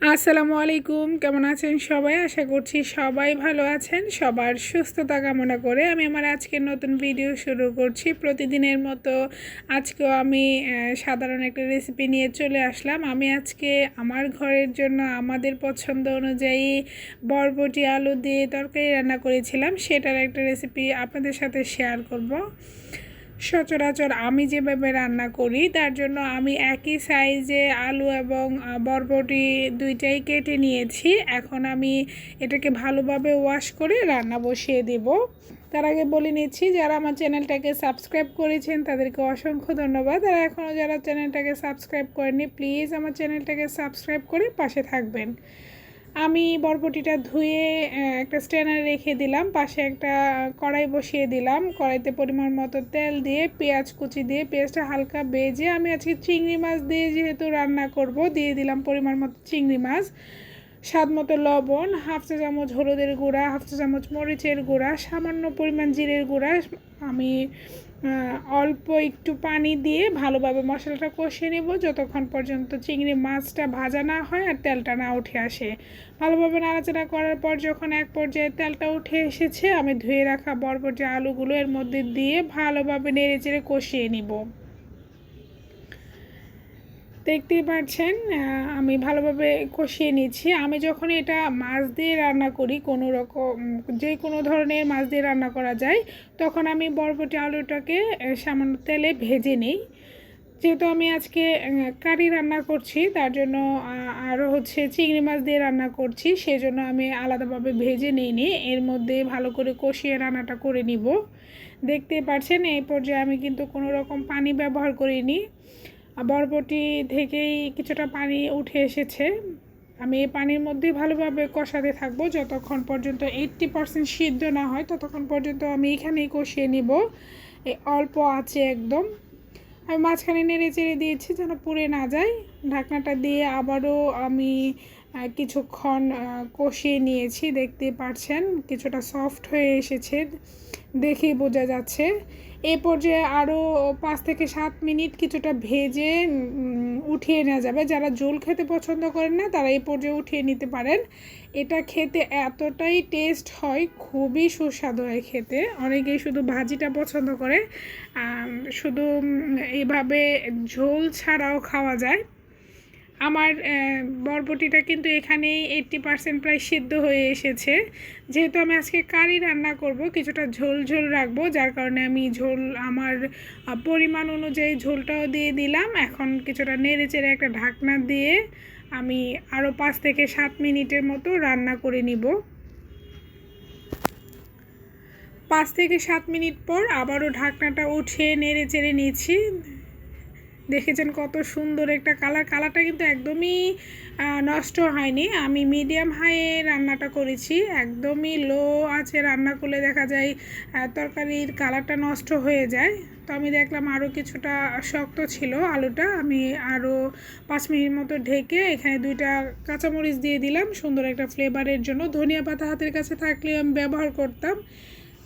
আসসালামু আলাইকুম, কেমন আছেন সবাই? আশা করছি সবাই ভালো আছেন। সবার সুস্থতা কামনা করে আমি আমার আজকের নতুন ভিডিও শুরু করছি। প্রতিদিনের মতো আজকেও আমি সাধারণ একটা রেসিপি নিয়ে চলে আসলাম। আমি আজকে আমার ঘরের জন্য আমাদের পছন্দ অনুযায়ী বরবটি আলু দিয়ে তরকারি রান্না করেছিলাম। সেটার একটা রেসিপি আপনাদের সাথে শেয়ার করব। সচরাচর আমি যেভাবে রান্না করি, তার জন্য আমি একই সাইজে আলু এবং বরবটি দুইটাই কেটে নিয়েছি। এখন আমি এটাকে ভালোভাবে ওয়াশ করে রান্না বসিয়ে দেব। তার আগে বলে নিচ্ছি, যারা আমার চ্যানেলটাকে সাবস্ক্রাইব করেছেন, তাদেরকে অসংখ্য ধন্যবাদ। আর এখনও যারা চ্যানেলটাকে সাবস্ক্রাইব করেনি প্লিজ আমার চ্যানেলটাকে সাবস্ক্রাইব করে পাশে থাকবেন। আমি বরবটিটা ধুয়ে একটা স্ট্যানারে রেখে দিলাম, পাশে একটা কড়াই বসিয়ে দিলাম, কড়াইতে পরিমাণ মতো তেল দিয়ে, পেঁয়াজ কুচি দিয়ে, পেঁয়াজটা হালকা বেজে আমি আজকে চিংড়ি মাছ দিয়ে যেহেতু রান্না করব, দিয়ে দিলাম পরিমাণ মতো চিংড়ি মাছ। স্বাদ মতো লবণ, হাফ চা চামচ হলুদের গুঁড়া, হাফ চা চামচ মরিচের গুঁড়া, সামান্য পরিমাণ জিরের গুঁড়া। আমি অল্প একটু পানি দিয়ে ভালোভাবে মশলাটা কষিয়ে নেব। যতক্ষণ পর্যন্ত চিংড়ি মাছটা ভাজা না হয় আর তেলটা না উঠে আসে। ভালোভাবে নাড়াচাড়া করার পর যখন এক পর্যায়ে তেলটা উঠে এসেছে, আমি ধুয়ে রাখা বরবটি আলুগুলো এর মধ্যে দিয়ে ভালোভাবে নেড়ে চেড়ে কষিয়ে নিব। দেখতেই পাচ্ছেন আমি ভালোভাবে কষিয়ে নিচ্ছি। আমি যখন এটা মাছ দিয়ে রান্না করি, কোনো রকম, যে কোনো ধরনের মাছ দিয়ে রান্না করা যায়, তখন আমি বরবটি আলুটাকে সামান্য তেলে ভেজে নিই। যেহেতু আমি আজকে কারি রান্না করছি, তার জন্য আরও হচ্ছে চিংড়ি মাছ দিয়ে রান্না করছি, সেজন্য আমি আলাদাভাবে ভেজে নিইনি এর মধ্যে ভালো করে কষিয়ে রান্নাটা করে নিব। দেখতেই পাচ্ছেন এই পর্যায়ে আমি কিন্তু কোনো রকম পানি ব্যবহার করিনি। বরবটি থেকেই কিছুটা পানি উঠে এসেছে। আমি এই পানির মধ্যে ভালোভাবে কষাতে থাকব। যতক্ষণ পর্যন্ত এইট্টি পারসেন্ট সিদ্ধ না হয়, ততক্ষণ পর্যন্ত আমি এখানেই কষিয়ে নিব। এই অল্প আছে একদম। আমি মাঝখানে নেড়ে চেড়ে দিয়েছি যেন পুড়ে না যায়। ঢাকনাটা দিয়ে আবারও আমি কিছুক্ষণ কষিয়ে নিয়েছি দেখতে পাচ্ছেন কিছুটা সফট হয়ে এসেছে দেখেই বোঝা যাচ্ছে। এ পর্যায়ে আরও পাঁচ থেকে সাত মিনিট কিছুটা ভেজে উঠিয়ে নেওয়া যাবে। যারা ঝোল খেতে পছন্দ করেন না তারা এই পর্যায়ে উঠিয়ে নিতে পারেন। এটা খেতে এতটাই টেস্ট হয় খুবই সুস্বাদু হয় খেতে। অনেকেই শুধু ভাজিটা পছন্দ করে শুধু উম, এইভাবে ঝোল ছাড়াও খাওয়া যায়। আমার বরবটিটা কিন্তু এখানেই এইট্টি পার্সেন্ট প্রায় সিদ্ধ হয়ে এসেছে। যেহেতু আমি আজকে কারি রান্না করব, কিছুটা ঝোল ঝোল রাখব, যার কারণে আমি ঝোল, আমার পরিমাণ অনুযায়ী ঝোলটাও দিয়ে দিলাম। এখন কিছুটা নেড়ে চেড়ে একটা ঢাকনা দিয়ে আমি আরও পাঁচ থেকে সাত মিনিটের মতো রান্না করে নিব। পাঁচ থেকে সাত মিনিট পর আবারও ঢাকনাটা উঠিয়ে নেড়ে চেড়ে নিয়েছি দেখেছেন কত সুন্দর একটা কালার। কালারটা কিন্তু একদমই নষ্ট হয়নি। আমি মিডিয়াম হাইয়ে রান্নাটা করেছি। একদমই লো আছে রান্না করলে দেখা যায় তরকারির কালারটা নষ্ট হয়ে যায়। তো আমি দেখলাম আরও কিছুটা শক্ত ছিল আলুটা। আমি আরও পাঁচ মিনিট মতো ঢেকে এখানে দুইটা কাঁচামরিচ দিয়ে দিলাম। সুন্দর একটা ফ্লেভারের জন্য। ধনিয়া পাতা হাতের কাছে থাকলে আমি ব্যবহার করতাম।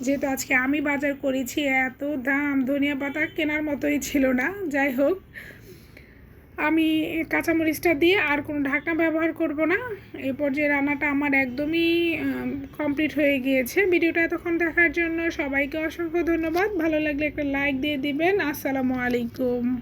যেহেতু আজকে আমি বাজার করেছি, এত দাম, ধনিয়া পাতা কেনার মতোই ছিল না। যাই হোক, আমি কাঁচামরিচটা দিয়ে আর কোনো ঢাকনা ব্যবহার করব না। এরপর যে রান্নাটা আমার একদমই কমপ্লিট হয়ে গিয়েছে। ভিডিওটা এতক্ষণ দেখার জন্য সবাইকে অসংখ্য ধন্যবাদ। ভালো লাগলে একটা লাইক দিয়ে দিবেন। আসসালামু আলাইকুম।